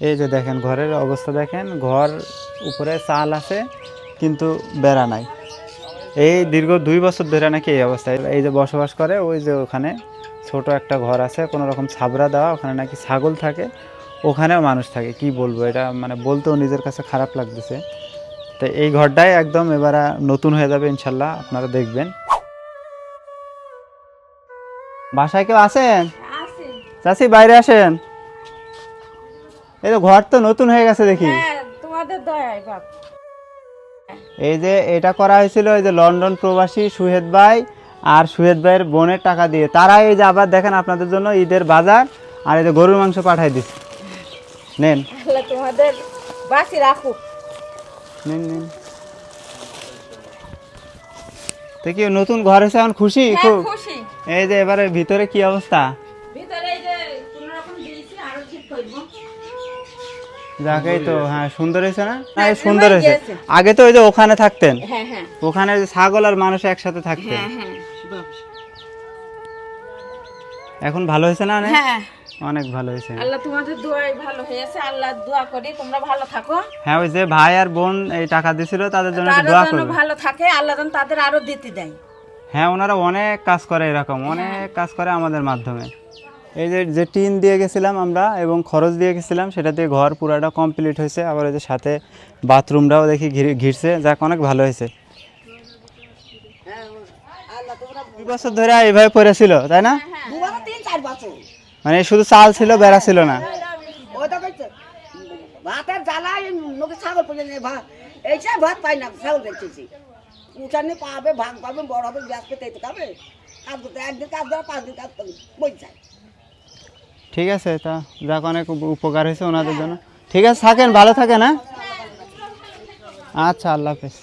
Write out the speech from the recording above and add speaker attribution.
Speaker 1: এই যে দেখেন ঘরের অবস্থা দেখেন ঘর উপরে চাল আছে কিন্তু বেড়া নাই। এই দীর্ঘ দুই বছর ধরে নাকি এই অবস্থায় এই যে বসবাস করে ওই যে ওখানে ছোট একটা ঘর আছে কোনো রকম ছাবড়া দেওয়া ওখানে নাকি ছাগল থাকে ওখানেও মানুষ থাকে। কি বলব এটা মানে বলতেও নিজের কাছে খারাপ লাগতেছে। তো এই ঘরটাই একদম এবারে নতুন হয়ে যাবে ইনশাল্লাহ আপনারা দেখবেন। বাসায় কেউ আছেন?
Speaker 2: আছে।
Speaker 1: চাষি বাইরে আসেন। এই তো ঘর তো নতুন হয়ে গেছে দেখি।
Speaker 2: হ্যাঁ তোমাদের দয়ায় বাপ।
Speaker 1: এই যে এটা করা হয়েছিল এই যে লন্ডন প্রবাসী সুহেদ ভাই আর সুহেদ ভাইয়ের বোনের টাকা দিয়ে। তারা এই যে আবার দেখেন আপনাদের জন্য ঈদের বাজার আর এই যে গরুর মাংস পাঠাই দিচ্ছে। নেন।
Speaker 2: তোমাদের বাঁচি রাখুক।
Speaker 1: নিন নিন। কি নতুন ঘর এসে এখন খুশি?
Speaker 2: হ্যাঁ
Speaker 1: খুব এই যে এবারে ভিতরে কি অবস্থা?
Speaker 2: ভিতরে এই যে কোনো রকম দিয়েছি আরও ঠিক করব।
Speaker 1: যাকেই তো হ্যাঁ সুন্দর হয়েছে না?
Speaker 2: হ্যাঁ,
Speaker 1: সুন্দর হয়েছে। আগে তো ওই যে ওখানে থাকতেন।
Speaker 2: হ্যাঁ হ্যাঁ।
Speaker 1: ওখানে ছাগল আর মানুষ একসাথে থাকতেন।
Speaker 2: হ্যাঁ হ্যাঁ।
Speaker 1: এখন ভালো হয়েছে না অনেক?
Speaker 2: হ্যাঁ।
Speaker 1: অনেক ভালো হয়েছে।
Speaker 2: আল্লাহ তোমাদের দোয়াই ভালো হয়েছে আল্লাহ দোয়া করি তোমরা ভালো থাকো।
Speaker 1: হ্যাঁ ওই যে ভাই আর বোন এই টাকা দিছিল তাদের জন্য দোয়া
Speaker 2: যেন
Speaker 1: করবে
Speaker 2: ভালো থাকে আল্লাহ যেন তাদের আরও দিতে দেয়।
Speaker 1: হ্যাঁ ওনারা অনেক কাজ করে এরকম অনেক কাজ করে আমাদের মাধ্যমে। এই যে যে টিন দিয়ে গেছিলাম আমরা এবং খরচ দিয়ে গেছিলাম সেটা দিয়ে ঘর পুরাটা কমপ্লিট হয়েছে। আবার ওই যে সাথে বাথরুমটাও দেখি ঘিরছে। যাক অনেক ভালো হয়েছে। দুই বছর ধরে এইভাবে পড়েছিল তাই না? মানে শুধু চাল ছিল বেড়া ছিল না।
Speaker 3: ভাতের জ্বালায় লোকে ছাগল পর্যন্ত ভাত এই সে ভাত পাই না ছাগল উঠানে পাবে ভাগ পাবে বড় হবে গ্যাস পেতে খাবে কাজ করতে একদিন কাজ দেওয়া পাঁচ দিন কাজ করবে বই যায়।
Speaker 1: ঠিক আছে, তা যাক, অনেক উপকার হয়েছে ওনাদের জন্য। ঠিক আছে, থাকেন, ভালো থাকেন হ্যাঁ? আচ্ছা আল্লাহ হাফেজ।